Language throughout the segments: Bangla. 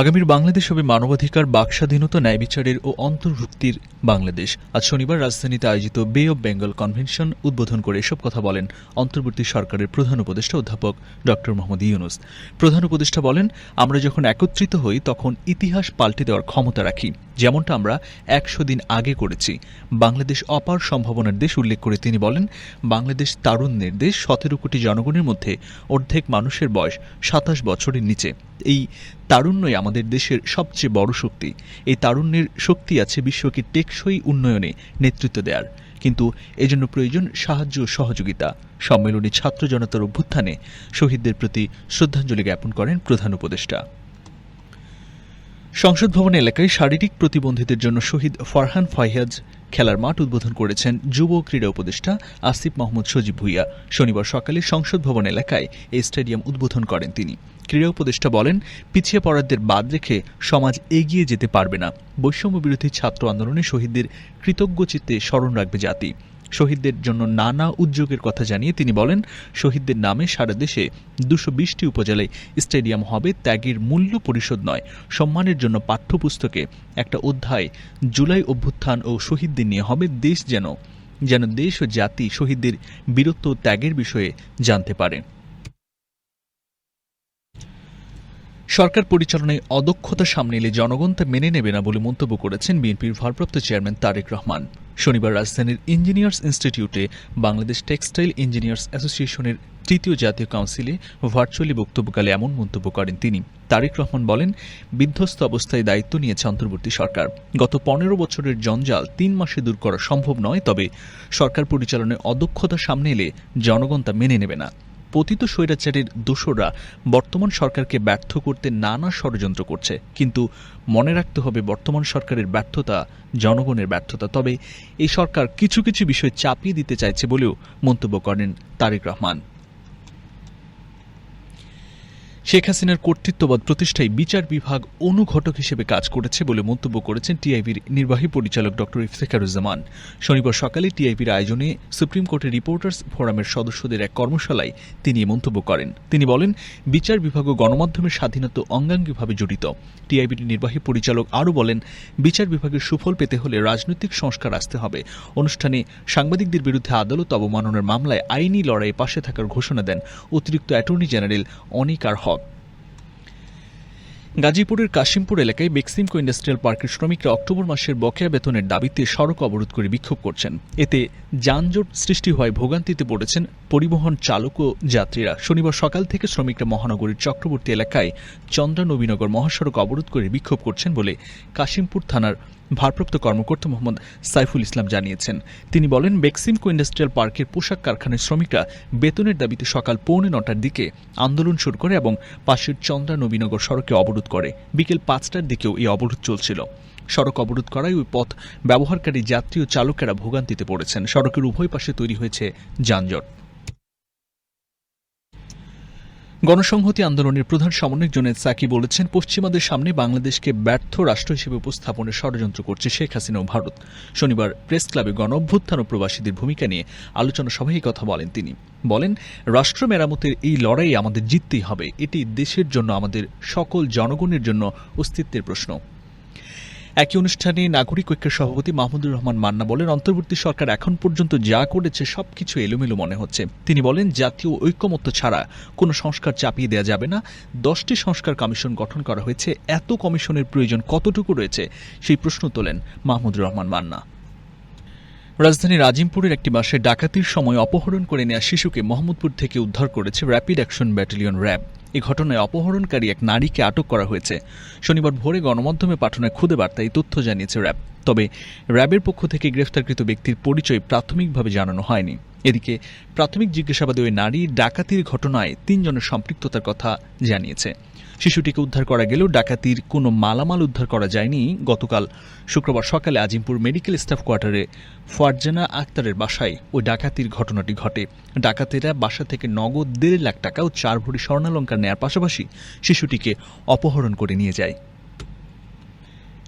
আগামীর বাংলাদেশ হবে মানবাধিকার, বাকস্বাধীনতা, ন্যায় বিচারের ও অন্তর্ভুক্তির বাংলাদেশ। আজ শনিবার রাজধানীতে আয়োজিত বে অব বেঙ্গল কনভেনশন উদ্বোধন করে এসব কথা বলেন অন্তর্বর্তী সরকারের প্রধান উপদেষ্টা অধ্যাপক ড মোহাম্মদ ইউনুস। প্রধান উপদেষ্টা বলেন, আমরা যখন একত্রিত হই, তখন ইতিহাস পাল্টে দেওয়ার ক্ষমতা রাখি। যেমনটা আমরা একশো দিন আগে করেছি। বাংলাদেশ অপার সম্ভাবনার দেশ উল্লেখ করে তিনি বলেন, বাংলাদেশ তারুণ্যের দেশ, সতেরো কোটি জনগণের মধ্যে অর্ধেক মানুষের বয়স সাতাশ বছরের নিচে। এই তারুণ্যই আমাদের দেশের সবচেয়ে বড় শক্তি। এই তারুণ্যের শক্তি আছে বিশ্বকে টেকসই উন্নয়নে নেতৃত্ব দেওয়ার কিন্তু এজন্য প্রয়োজন সাহায্য ও সহযোগিতা। সম্মেলনে ছাত্র জনতার অভ্যুত্থানে শহীদদের প্রতি শ্রদ্ধাঞ্জলি জ্ঞাপন করেন প্রধান উপদেষ্টা। সংসদ ভবন এলাকায় শারীরিক প্রতিবন্ধীদের জন্য শহীদ ফারহান ফাইহাজ খেলার মাঠ উদ্বোধন করেছেন যুব ক্রীড়া উপদেষ্টা আসিফ মোহাম্মদ সজীব ভুইয়া। শনিবার সকালে সংসদ ভবন এলাকায় এই স্টেডিয়াম উদ্বোধন করেন তিনি। ক্রীড়া উপদেষ্টা বলেন, পিছিয়ে পড়াদের বাদ রেখে সমাজ এগিয়ে যেতে পারবে না। বৈষম্য বিরোধী ছাত্র আন্দোলনে শহীদদের কৃতজ্ঞ চিত্তে স্মরণ রাখবে জাতি। শহীদদের জন্য নানা উদ্যোগের কথা জানিয়ে তিনি বলেন, শহীদদের নামে সারা দেশে দুশো বিশটি উপজেলায় স্টেডিয়াম হবে, ত্যাগের মূল্য পরিশোধ নয়। সম্মানের জন্য পাঠ্যপুস্তকে একটা অধ্যায়, জুলাই অভ্যুত্থান ও শহীদদের নিয়ে হবে দেশ যেন যেন দেশ ও জাতি শহীদদের বীরত্ব ত্যাগের বিষয়ে জানতে পারে। সরকার পরিচালনায় অদক্ষতা সামনে এলে জনগণ তা মেনে নেবে না বলে মন্তব্য করেছেন বিএনপির ভারপ্রাপ্ত চেয়ারম্যান তারেক রহমান। শনিবার রাজধানীর ইঞ্জিনিয়ার্স ইনস্টিটিউটে বাংলাদেশ টেক্সটাইল ইঞ্জিনিয়ার্স অ্যাসোসিয়েশনের তৃতীয় জাতীয় কাউন্সিলে ভার্চুয়ালি বক্তব্যকালে এমন মন্তব্য করেন তিনি। তারেক রহমান বলেন, বিধ্বস্ত অবস্থায় দায়িত্ব নিয়েছে অন্তর্বর্তী সরকার। গত পনেরো বছরের জঞ্জাল তিন মাসে দূর করা সম্ভব নয়, তবে সরকার পরিচালনায় অদক্ষতা সামনে এলে জনগণ তা মেনে নেবে না। পতিত স্বৈরাচারের দোসররা বর্তমান সরকারকে ব্যর্থ করতে নানা ষড়যন্ত্র করছে। কিন্তু মনে রাখতে হবে, বর্তমান সরকারের ব্যর্থতা জনগণের ব্যর্থতা। তবে এই সরকার কিছু কিছু বিষয় চাপিয়ে দিতে চাইছে বলেও মন্তব্য করেন তারেক রহমান। শেখ হাসিনার কর্তৃত্ববাদ প্রতিষ্ঠায় বিচার বিভাগ অনুঘটক হিসেবে কাজ করেছে বলে মন্তব্য করেছেন টিআইবির নির্বাহী পরিচালক ডক্টর ইফতেখারুজ্জামান। শনিবার সকালে টিআইবির আয়োজনে সুপ্রিম কোর্টের রিপোর্টার্স ফোরামের সদস্যদের এক কর্মশালায় তিনি মন্তব্য করেন। তিনি বলেন, বিচার বিভাগ ও গণমাধ্যমের স্বাধীনতা অঙ্গাঙ্গিভাবে জড়িত। টিআইবির নির্বাহী পরিচালক আরও বলেন, বিচার বিভাগের সুফল পেতে হলে রাজনৈতিক সংস্কার আসতে হবে। অনুষ্ঠানে সাংবাদিকদের বিরুদ্ধে আদালত অবমাননার মামলায় আইনি লড়াইয়ে পাশে থাকার ঘোষণা দেন অতিরিক্ত অ্যাটর্নি জেনারেল অনিকার হক। গাজীপুরের কাশিমপুর এলাকায় বেক্সিমকো ইন্ডাস্ট্রিয়াল পার্কের শ্রমিকরা অক্টোবর মাসের বকেয়া বেতনের দাবিতে সড়ক অবরোধ করে বিক্ষোভ করছেন। এতে যানজট সৃষ্টি হয় ভোগান্তিতে পড়েছেন পরিবহন চালক ও যাত্রীরা। শনিবার সকাল থেকে শ্রমিকরা মহানগরীর চক্রবর্তী এলাকায় চন্দ্রা নবীনগর মহাসড়ক অবরোধ করে বিক্ষোভ করছেন বলে কাশিমপুর থানার ভারপ্রাপ্ত কর্মকর্তা মোহাম্মদ সাইফুল ইসলাম জানিয়েছেন। তিনি বলেন বেক্সিমকো ইন্ডাস্ট্রিয়াল পার্কের পোশাক কারখানার শ্রমিকরা বেতনের দাবিতে সকাল পৌনে নটার দিকে আন্দোলন শুরু করে এবং পাশের চন্দ্রা নবীনগর সড়কে অবরোধ করে। বিকেল পাঁচটার দিকেও এই অবরোধ চলছিল। সড়ক অবরোধ করায় ওই পথ ব্যবহারকারী, যাত্রী ও চালকেরা ভোগান্তিতে পড়েছেন। সড়কের উভয় পাশে তৈরি হয়েছে যানজট। গণসংহতি আন্দোলনের প্রধান সমন্বয়ক জোনেদ সাকি বলেছেন, পশ্চিমাদের সামনে বাংলাদেশকে ব্যর্থ রাষ্ট্র হিসেবে উপস্থাপনের ষড়যন্ত্র করছে শেখ হাসিনা ও ভারত। শনিবার প্রেস ক্লাবে গণ অভ্যুত্থান ও প্রবাসীদের ভূমিকা নিয়ে আলোচনা সভায় কথা বলেন তিনি। বলেন, রাষ্ট্র মেরামতের এই লড়াই আমাদের জিততেই হবে। এটি দেশের জন্য, আমাদের সকল জনগণের জন্য অস্তিত্বের প্রশ্ন। একই অনুষ্ঠানে নাগরিক ঐক্যের সভাপতি মাহমুদুর রহমান মান্না বলেন, অন্তর্বর্তী সরকার এখন পর্যন্ত যা করেছে সবকিছু এলোমেলো মনে হচ্ছে। তিনি বলেন, জাতীয় ঐক্যমত্য ছাড়া কোনো সংস্কার চাপিয়ে দেওয়া যাবে না। দশটি সংস্কার কমিশন গঠন করা হয়েছে। এত কমিশনের প্রয়োজন কতটুকু রয়েছে? সেই প্রশ্ন তোলেন মাহমুদুর রহমান মান্না। রাজধানীর আজিমপুরের একটি বাসে ডাকাতির সময় অপহরণ করে নেওয়া শিশুকে মোহাম্মদপুর থেকে উদ্ধার করেছে র্যাপিড অ্যাকশন ব্যাটালিয়ন র্যাব। এই ঘটনায় অপহরণকারী এক নারীকে আটক করা হয়েছে। শনিবার ভোরে গণমাধ্যমে পাঠানো ক্ষুদে বার্তায় তথ্য জানিয়েছে র্যাব। তবে র্যাবের পক্ষ থেকে গ্রেফতারকৃত ব্যক্তির পরিচয় প্রাথমিকভাবে জানানো হয়নি। এদিকে প্রাথমিক জিজ্ঞাসাবাদে ওই নারী ডাকাতির ঘটনায় তিনজনের সম্পৃক্ততার কথা জানিয়েছে। শিশুটিকে উদ্ধার করা গেলেও ডাকাতির কোনো মালামাল উদ্ধার করা যায়নি। গতকাল শুক্রবার সকালে আজিমপুর মেডিকেল স্টাফ কোয়ার্টারে ফারজানা আক্তারের বাসায় ওই ডাকাতির ঘটনাটি ঘটে। ডাকাতেরা বাসা থেকে নগদ দেড় লাখ টাকা ও চার ভরি স্বর্ণালঙ্কার নেয়ার পাশাপাশি শিশুটিকে অপহরণ করে নিয়ে যায়।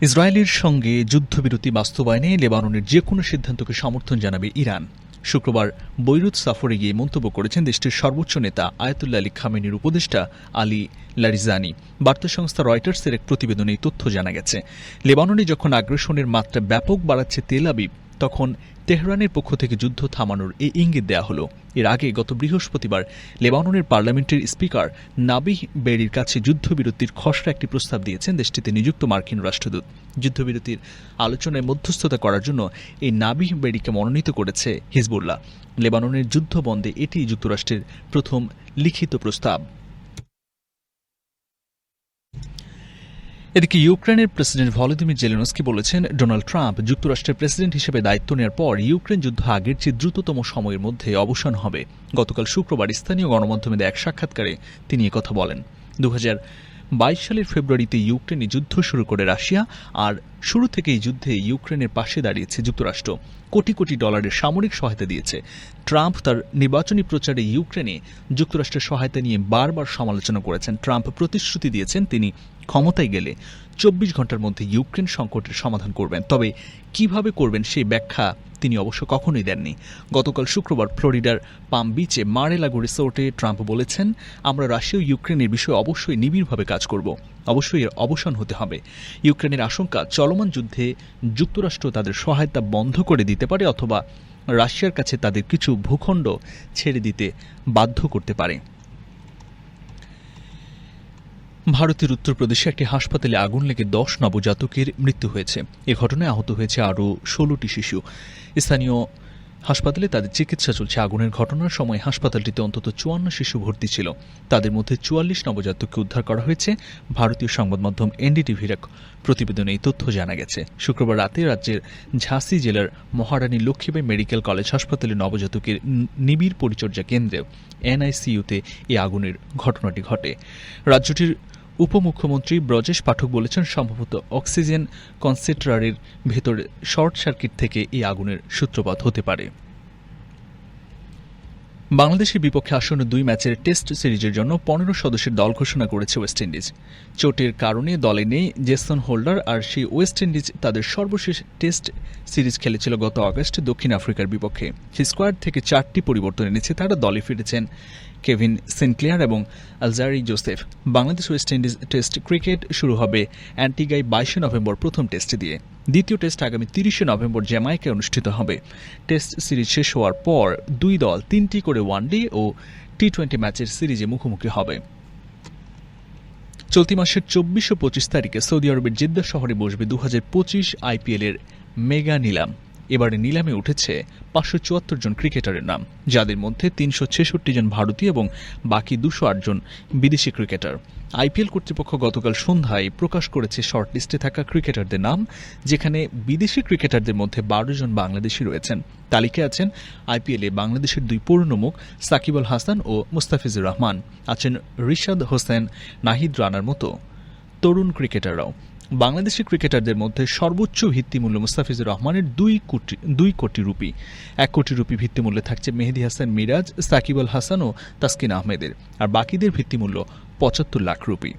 ইসরায়েলের সঙ্গে যুদ্ধবিরতি বাস্তবায়নে লেবাননের যে কোনো সিদ্ধান্তকে সমর্থন জানাবে ইরান। শুক্রবার বৈরুত সফরে গিয়ে মন্তব্য করেছেন দেশটির সর্বোচ্চ নেতা আয়াতুল্লা আলী খামেনির উপদেষ্টা আলী লারিজানি। বার্তা সংস্থা রয়টার্সের এক প্রতিবেদনে এই তথ্য জানা গেছে। লেবাননে যখন আগ্রাসনের মাত্রা ব্যাপক বাড়াচ্ছে তেল আবিব তখন তেহরানের পক্ষ থেকে যুদ্ধ থামানোর এই ইঙ্গিত দেয়া হলো। এর আগে গত বৃহস্পতিবার লেবাননের পার্লামেন্টের স্পিকার নাবিহ বেরির কাছে যুদ্ধবিরতির খসড়া একটি প্রস্তাব দিয়েছেন দেশটিতে নিযুক্ত মার্কিন রাষ্ট্রদূত। যুদ্ধবিরতির আলোচনায় মধ্যস্থতা করার জন্য এই নাবিহ বেরিকে মনোনীত করেছে হিজবুল্লাহ। লেবাননের যুদ্ধ বন্ধে এটি যুক্তরাষ্ট্রের প্রথম লিখিত প্রস্তাব। এদিকে ইউক্রেনের প্রেসিডেন্ট ভলোদিমির জেলেনস্কি বলেছেন, ডোনাল্ড ট্রাম্প যুক্তরাষ্ট্রের প্রেসিডেন্ট হিসেবে দায়িত্ব নেওয়ার পর ইউক্রেন যুদ্ধ আগের চেয়ে দ্রুততম সময়ের মধ্যে অবসান হবে। গতকাল শুক্রবার স্থানীয় গণমাধ্যমে এক সাক্ষাৎকারে তিনি কথা বলেন। দু বাইশ সালের ফেব্রুয়ারিতে ইউক্রেনে যুদ্ধ শুরু করে রাশিয়া, আর শুরু থেকেই যুদ্ধে ইউক্রেনের পাশে দাঁড়িয়েছে যুক্তরাষ্ট্র। কোটি কোটি ডলারের সামরিক সহায়তা দিয়েছে। ট্রাম্প তার নির্বাচনী প্রচারে ইউক্রেনে যুক্তরাষ্ট্রের সহায়তা নিয়ে বারবার সমালোচনা করেছেন। ট্রাম্প প্রতিশ্রুতি দিয়েছেন তিনি ক্ষমতায় গেলে চব্বিশ ঘণ্টার মধ্যে ইউক্রেন সংকটের সমাধান করবেন। তবে কীভাবে করবেন সেই ব্যাখ্যা তিনি অবশ্য কখনোই দেননি। গতকাল শুক্রবার ফ্লোরিডার পাম বিচে মারেলাগো রিসোর্টে ট্রাম্প বলেছেন, আমরা রাশিয়া ইউক্রেনের বিষয়ে অবশ্যই নিবিড়ভাবে কাজ করব। অবশ্যই এর অবসান হতে হবে। ইউক্রেনের আশঙ্কা, চলমান যুদ্ধে যুক্তরাষ্ট্র তাদের সহায়তা বন্ধ করে দিতে পারে অথবা রাশিয়ার কাছে তাদের কিছু ভূখণ্ড ছেড়ে দিতে বাধ্য করতে পারে। ভারতের উত্তরপ্রদেশে একটি হাসপাতালে আগুন লেগে দশ নবজাতকের মৃত্যু হয়েছে। এ ঘটনায় আহত হয়েছে আরও ষোলোটি শিশু। স্থানীয় হাসপাতালে তাদের চিকিৎসা চলছে। আগুনের ঘটনার সময় হাসপাতালটিতে অন্তত চুয়ান্ন শিশু ভর্তি ছিল। তাদের মধ্যে চুয়াল্লিশ নবজাতককে উদ্ধার করা হয়েছে। ভারতীয় সংবাদ মাধ্যম এনডিটিভির এক প্রতিবেদনে এই তথ্য জানা গেছে। শুক্রবার রাতে রাজ্যের ঝাঁসি জেলার মহারানী লক্ষ্মীবাই মেডিকেল কলেজ হাসপাতালে নবজাতকের নিবিড় পরিচর্যা কেন্দ্রে এনআইসিইউতে এই আগুনের ঘটনাটি ঘটে। রাজ্যটির উপমুখ্যমন্ত্রী ব্রজেশ পাঠক বলেছেন সম্ভবত অক্সিজেন কনসেন্ট্রারের ভেতরে শর্ট সার্কিট থেকে এই আগুনের সূত্রপাত হতে পারে। বাংলাদেশের বিপক্ষে আসন্ন দুই ম্যাচের টেস্ট সিরিজের জন্য পনেরো সদস্যের দল ঘোষণা করেছে ওয়েস্ট ইন্ডিজ। চোটের কারণে দলে নেই জেসন হোল্ডার আর সেই ওয়েস্ট ইন্ডিজ তাদের সর্বশেষ টেস্ট সিরিজ খেলেছিল গত আগস্টে দক্ষিণ আফ্রিকার বিপক্ষে। স্কোয়াড থেকে চারটি পরিবর্তন এনেছে তারা, দলে ফিরেছেন কেভিন সেন্টক্লিয়ার এবং Alzarri Joseph Bangladesh West Indies test cricket শুরু হবে অ্যান্টিগাই বাইশে নভেম্বর প্রথম টেস্ট দিয়ে। দ্বিতীয় টেস্ট আগামী তিরিশে নভেম্বর জ্যামাইকায় অনুষ্ঠিত হবে। টেস্ট সিরিজ শেষ হওয়ার পর দুই দল তিনটি করে ওয়ানডে ও টি টোয়েন্টি ম্যাচের সিরিজে মুখোমুখি হবে। চলতি মাসের চব্বিশ ও পঁচিশ তারিখে সৌদি আরবের জেদ্দা শহরে বসবে দু হাজার পঁচিশ আইপিএলের মেগা নিলাম। এবারে নিলামে উঠেছে পাঁচশো চুয়াত্তর জন ক্রিকেটারের নাম, যাদের মধ্যে তিনশো ছেষট্টি জন ভারতীয় এবং বাকি দুশো আট জন বিদেশি ক্রিকেটার। আইপিএল কর্তৃপক্ষ গতকাল সন্ধ্যায় প্রকাশ করেছে শর্ট লিস্টে থাকা ক্রিকেটারদের নাম, যেখানে বিদেশি ক্রিকেটারদের মধ্যে বারো জন বাংলাদেশি রয়েছেন। তালিকায় আছেন আইপিএলে বাংলাদেশের দুই পুরনো মুখ সাকিব আল হাসান ও মুস্তাফিজুর রহমান। আছেন রিশাদ হোসেন, নাহিদ রানার মতো তরুণ ক্রিকেটাররাও। বাংলাদেশি ক্রিকেটারদের মধ্যে সর্বোচ্চ ভিত্তিমূল্য মুস্তাফিজুর রহমানের দুই কোটি দুই কোটি রুপি। এক কোটি রুপি ভিত্তিমূল্যে থাকছে মেহেদি হাসান মিরাজ, সাকিব আল হাসান ও তাসকিন আহমেদের। আর বাকিদের ভিত্তিমূল্য পঁচাত্তর লাখ রুপি।